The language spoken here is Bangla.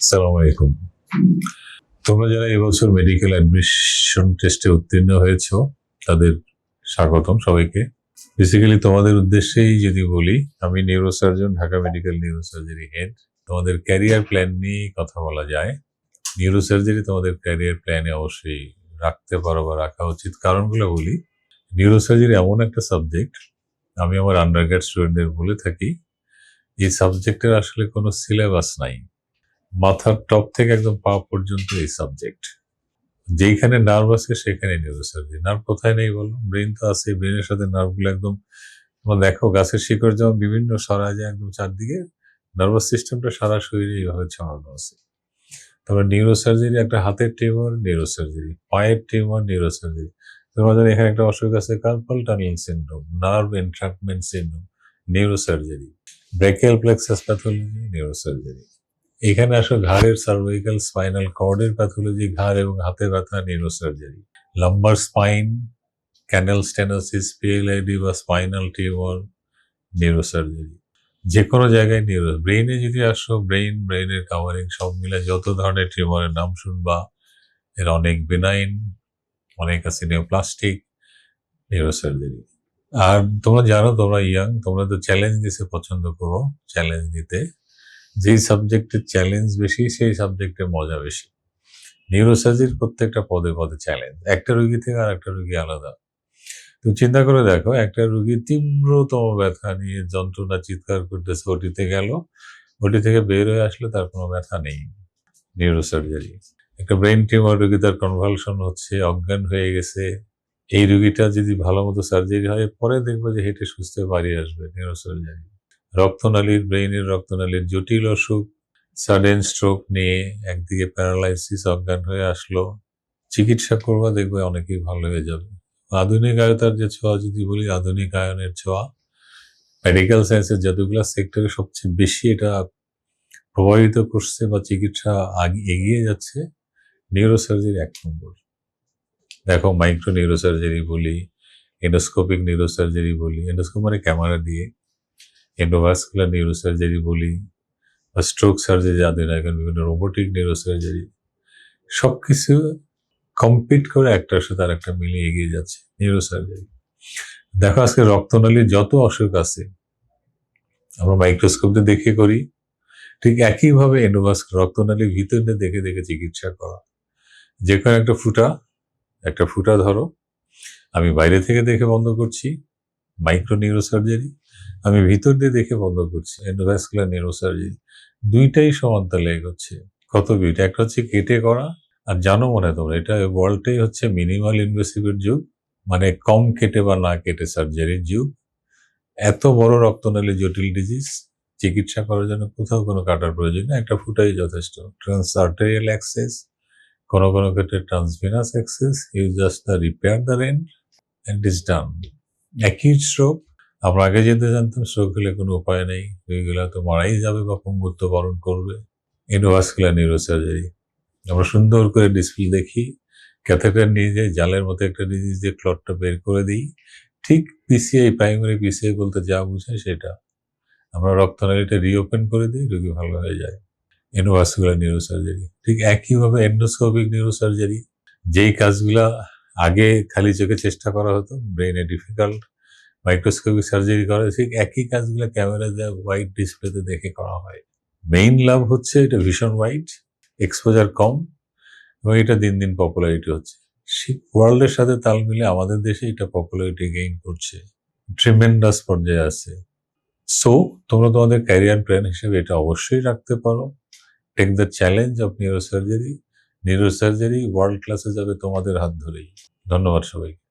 আসসালামু আলাইকুম। তোমরা যারা এবছর মেডিকেল অ্যাডমিশন টেস্টে উত্তীর্ণ হয়েছো, তাদের স্বাগতম সবাইকে। বেসিক্যালি তোমাদের উদ্দেশ্যেই যদি বলি, আমি neurosurgeon Dhaka medical neurosurgery head তোমাদের ক্যারিয়ার প্ল্যান নিয়ে কথা বলা যায়। নিউরোসার্জারি তোমাদের ক্যারিয়ার প্ল্যানে অবশ্যই রাখতে পারো বা রাখা উচিত। কারণগুলো বলি নিউরোসার্জারি এমন একটা সাবজেক্ট আমি আমার আন্ডারগ্রেড স্টুডেন্টদের বলে থাকি, এই সাবজেক্টের আসলে কোনো সিলেবাস নাই। মাথার টপ থেকে একদম পা পর্যন্ত এই সাবজেক্ট যেইখানে নার্ভ আছে, সেখানে নিউরোসার্জারি নার্ভ কোথায় নেই বলো? ব্রেন তো আছে ব্রেনের সাথে নার্ভগুলো একদম তোমরা দেখো, গাছের শিকড় যেমন বিভিন্ন সরা যায় একদম চারদিকে নার্ভাস সিস্টেমটা সারা শরীরে এইভাবে ছড়ানো আছে। তারপর নিউরোসার্জারি একটা হাতের টিউমার নিউরোসার্জারি পায়ের টিউমার নিউরোসার্জারি তোমার জানো এখানে একটা অসুখ আছে carpal tunnel syndrome nerve entrapment syndrome neurosurgery brachial plexus pathology neurosurgery এখানে আসো ঘাড়ের সার্ভাইকাল স্পাইনাল কর্ডের প্যাথোলজি ঘাড় এবং হাতে ব্যথা neurosurgery lumbar spine canal stenosis PLID বা স্পাইনাল টিউমার নিউরোসার্জারি যে কোনো জায়গায় নিউরো ব্রেইনে যদি আসো ব্রেইন ব্রেইনের কাভারিং সব মিলে যত ধরনের টিউমারের নাম শুনবা, এর অনেক বেনাইন অনেক আছে নিওপ্লাস্টিক নিউরোসার্জারি আর তোমরা জানো তোমরা ইয়াং তোমরা তো চ্যালেঞ্জ দিতে পছন্দ করো চ্যালেঞ্জ দিতে। যেই সাবজেক্টের চ্যালেঞ্জ বেশি, সেই সাবজেক্টের মজা বেশি। নিউরোসার্জির প্রত্যেকটা পদে পদে চ্যালেঞ্জ একটা রুগী থেকে আর একটা রুগী আলাদা। তুমি চিন্তা করে দেখো, একটা রুগী তীব্রতম ব্যথা নিয়ে যন্ত্রণা, চিৎকার করতেছে, ওটিতে গেল। ওটি থেকে বের হয়ে আসলে তার কোনো ব্যথা নেই নিউরোসার্জারি একটা ব্রেন টিউমার রুগী, তার কনভালশন হচ্ছে, অজ্ঞান হয়ে গেছে। এই রুগীটা যদি ভালো মতো সার্জারি হয়, পরে দেখব যে হেঁটে সুস্থ বাড়ি আসবে নিউরোসার্জারি রক্তনালীর, ব্রেইনের রক্তনালীর জটিল অসুখ, সাডেন স্ট্রোক নিয়ে একদিকে প্যারালাইসিস অজ্ঞান হয়ে আসলো। চিকিৎসা করবা দেখবে অনেকেই ভালো হয়ে যাবে। আধুনিক আয়তার যে ছোঁয়া, যদি বলি আধুনিক আয়নের ছোঁয়া, মেডিকেল সায়েন্সের যতগুলো সেক্টরে সবচেয়ে বেশি এটা প্রভাবিত করছে বা চিকিৎসা আগে, এগিয়ে যাচ্ছে, নিউরোসার্জারি এক নম্বর। দেখো, মাইক্রো নিউরোসার্জারি বলি, এন্ডোস্কোপিক নিউরোসার্জারি বলি, এন্ডোস্কোপ মানে ক্যামেরা দিয়ে এন্ডোভাস্কুলার নিউরোসার্জারি বলি বা স্ট্রোক সার্জারি যাদের এখন বিভিন্ন রোবোটিক নিউরোসার্জারি সব কিছু কম্পিট করে একটার সাথে আর একটা মিলিয়ে এগিয়ে যাচ্ছে নিউরোসার্জারি দেখো আজকে রক্তনালীর যত অসুখ আছে, আমরা মাইক্রোস্কোপ দিয়ে দেখে করি, ঠিক একইভাবে এন্ডোভাস্ক রক্তনালীর ভিতর দিয়ে দেখে দেখে চিকিৎসা করা। যে কোনো একটা ফুটা একটা ফুটা ধরো, আমি বাইরে থেকে দেখে বন্ধ করছি মাইক্রো নিউরোসার্জারি আমি ভিতর দিয়ে দেখে বন্ধ করছি এন্ডোভ্যাসকুলার নিউরোসার্জারি দুইটাই সমান তালে এগোচ্ছে। কত বিট একটা হচ্ছে কেটে করা, আর জানো মনে তোমরা, এটা ওয়ার্ল্ডটাই হচ্ছে মিনিমাল ইনভেসিভের যুগ মানে কম কেটে বা না কেটে সার্জারির যুগ। এত বড় রক্তনালী জটিল ডিজিজ চিকিৎসা করার জন্য কোথাও কোনো কাটার প্রয়োজন নেই, একটা ফুটাই যথেষ্ট। ট্রান্স আর্টেরিয়াল অ্যাক্সেস কোনো কোনো ক্ষেত্রে transvenous access you just the repair the rent and is done acute stroke আমরা আগে যেতে জানতাম স্ট্রোক হলে কোনো উপায় নেই। রোগীগুলো তো মারাই যাবে বা পঙ্গুত্ব বরণ করবে। এন্ডোভাস্কুলার নিউরোসার্জারি আমরা সুন্দর করে ডিসপ্লে দেখি ক্যাথেটার নিয়ে যাই, জালের মতো একটা ডিজিজ দিয়ে ক্লটটা বের করে দিই। ঠিক পিসিআই প্রাইমারি পিসিআই বলতে যা বুঝায় সেটা। আমরা রক্তনালীটা রিওপেন করে দিই, রোগী ভালো হয়ে যায়। এন্ডোভাস্কুলার নিউরোসার্জারি ঠিক একইভাবে এন্ডোস্কোপিক নিউরোসার্জারি যেই কাজগুলা আগে খালি চোখে চেষ্টা করা হতো ব্রেনে ডিফিকাল্ট মাইক্রোস্কোপিক সার্জারি করা ঠিক একই কাজগুলো ক্যামেরা দেওয়া হোয়াইট ডিসপ্লেতে দেখে করা হয়। মেইন লাভ হচ্ছে এটা ভীষণ হোয়াইট এক্সপোজার কম এবং এটা দিন দিন পপুলারিটি হচ্ছে। ওয়ার্ল্ডের সাথে তাল মিলে আমাদের দেশে এটা পপুলারিটি গেইন করছে। ট্রিমেন্ডাস পর্যায়ে আছে। সো তোমরা তোমাদের ক্যারিয়ার প্ল্যান হিসেবে এটা অবশ্যই রাখতে পারো। Take the challenge of neurosurgery neurosurgery world ক্লাসে যাবে তোমাদের হাত ধরেই। ধন্যবাদ সবাইকে।